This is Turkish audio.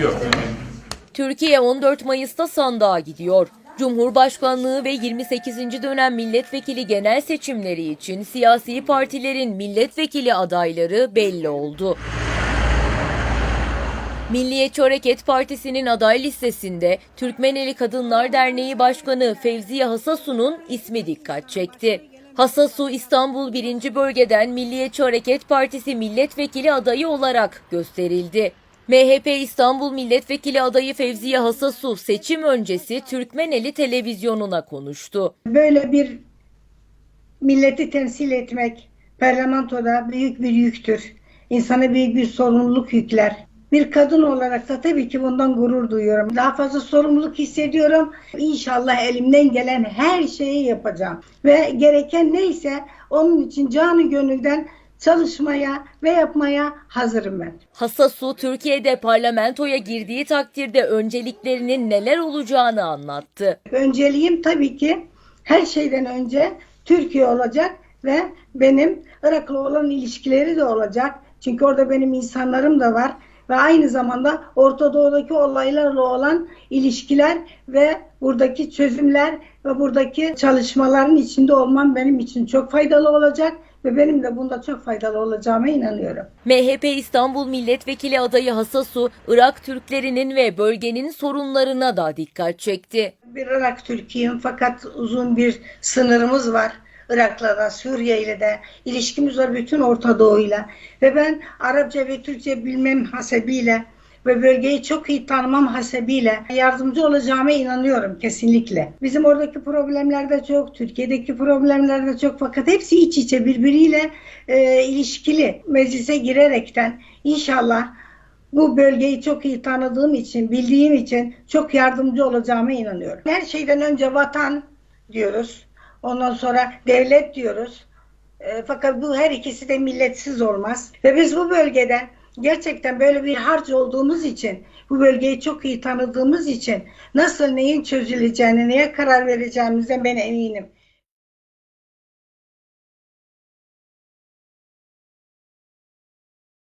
Yok. Türkiye 14 Mayıs'ta sandığa gidiyor. Cumhurbaşkanlığı ve 28. dönem milletvekili genel seçimleri için siyasi partilerin milletvekili adayları belli oldu. Milliyetçi Hareket Partisi'nin aday listesinde Türkmeneli Kadınlar Derneği Başkanı Fevziye Hasasu'nun ismi dikkat çekti. Hasasu İstanbul 1. Bölgeden Milliyetçi Hareket Partisi milletvekili adayı olarak gösterildi. MHP İstanbul Milletvekili adayı Fevziye Hasasu seçim öncesi Türkmeneli televizyonuna konuştu. Böyle bir milleti temsil etmek parlamentoda büyük bir yüktür. İnsana büyük bir sorumluluk yükler. Bir kadın olarak da tabii ki bundan gurur duyuyorum. Daha fazla sorumluluk hissediyorum. İnşallah elimden gelen her şeyi yapacağım. Ve gereken neyse onun için canı gönülden çalışmaya ve yapmaya hazırım ben. Hasasu Türkiye'de parlamentoya girdiği takdirde önceliklerinin neler olacağını anlattı. Önceliğim tabii ki her şeyden önce Türkiye olacak ve benim Irak'la olan ilişkileri de olacak. Çünkü orada benim insanlarım da var ve aynı zamanda Orta Doğu'daki olaylarla olan ilişkiler ve buradaki çözümler ve buradaki çalışmaların içinde olmam benim için çok faydalı olacak ve benim de bunda çok faydalı olacağıma inanıyorum. MHP İstanbul Milletvekili adayı Hasasu, Irak Türklerinin ve bölgenin sorunlarına da dikkat çekti. Bir Irak Türk'üyüm fakat uzun bir sınırımız var. Irak'la da Suriye ile de ilişkimiz var bütün Orta Doğu'yla. Ve ben Arapça ve Türkçe bilmem hasebiyle ve bölgeyi çok iyi tanımam hasebiyle yardımcı olacağıma inanıyorum kesinlikle. Bizim oradaki problemler de çok, Türkiye'deki problemler de çok fakat hepsi iç içe birbiriyle e, ilişkili. Meclise girerekten inşallah bu bölgeyi çok iyi tanıdığım için, bildiğim için çok yardımcı olacağıma inanıyorum. Her şeyden önce vatan diyoruz. Ondan sonra devlet diyoruz. E, fakat bu her ikisi de milletsiz olmaz. Ve biz bu bölgede gerçekten böyle bir harç olduğumuz için, bu bölgeyi çok iyi tanıdığımız için nasıl neyin çözüleceğini, neye karar vereceğimizden ben eminim.